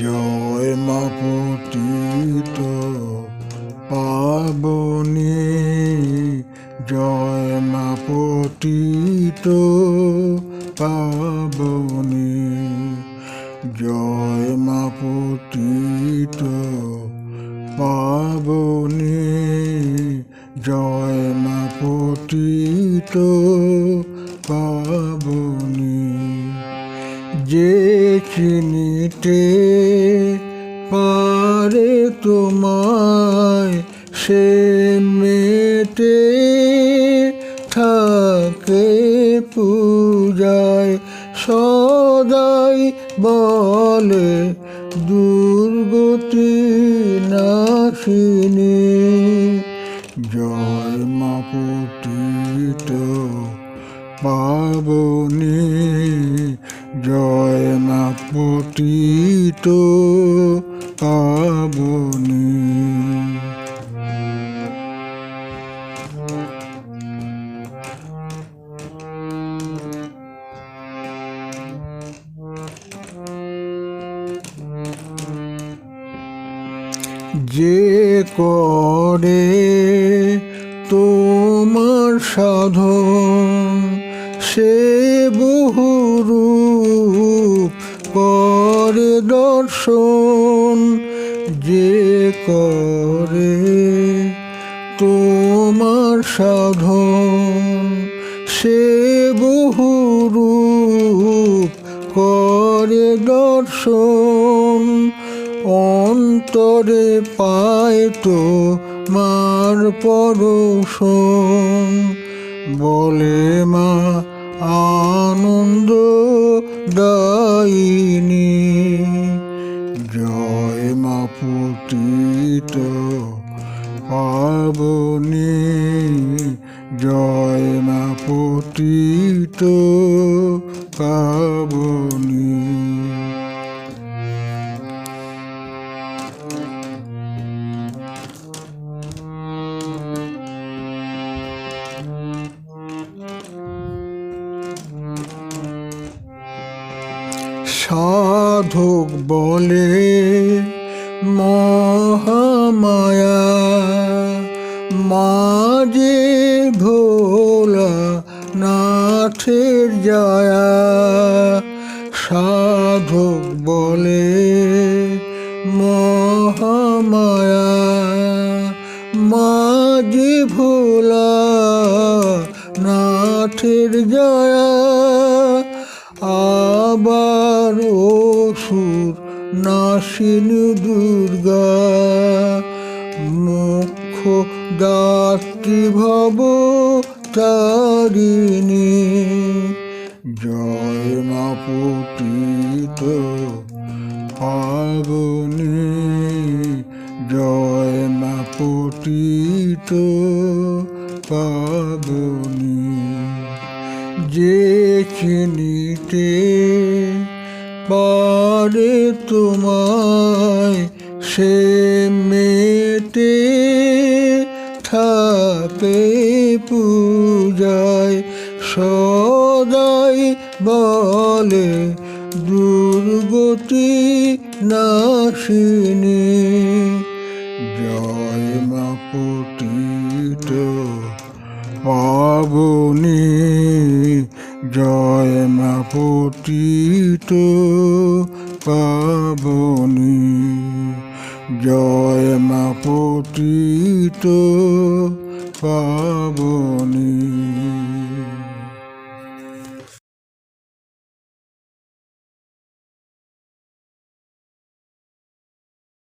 জয় মা পতিত পাবনি, জয় মা পতিত পাবনি, জয় মা পতিত পাবনি, জয় মা পতিত পাবনি। যে চিনিতে পারে তোমায় সে মেটে থাকে পূজায়, সদাই বলে দুর্গতি নাশিনী জয় মা পতিত পাবনি জয় মা পতিত পাবনি। যে করে তোমার সাধন সে বহুরূপ করে দর্শন যে করে তোমার সাধন। সে বহুরূপ করে দর্শন। অন্তরে পায় তো মার পরশন। বলে মা আনন্দ দায়িনী। জয় মা পুতিত পাবনি। জয় মা পুতিত পাবনি। সাধক বলে মহামায়া, মাঝে ভোলা নাথের জায়া। সাধক বলে মহামায়া, মাঝে ভোলা নাথের জয়া। আবার অসুর নাসিন দুর্গা। মুখ্য দাত্রী ভব তারিণী। জয় মা পুতিত পাবনি জয় মা পুতিত পাবনি যে চিনিতে পারে তোমায় সে মেটে থাকে পূজায় সদাই বলে দুর্গতি নাশিনী জয় মা পতিত পাবনি। জয় মা পতিত পাবনি। জয় মা পতিত পাবনি।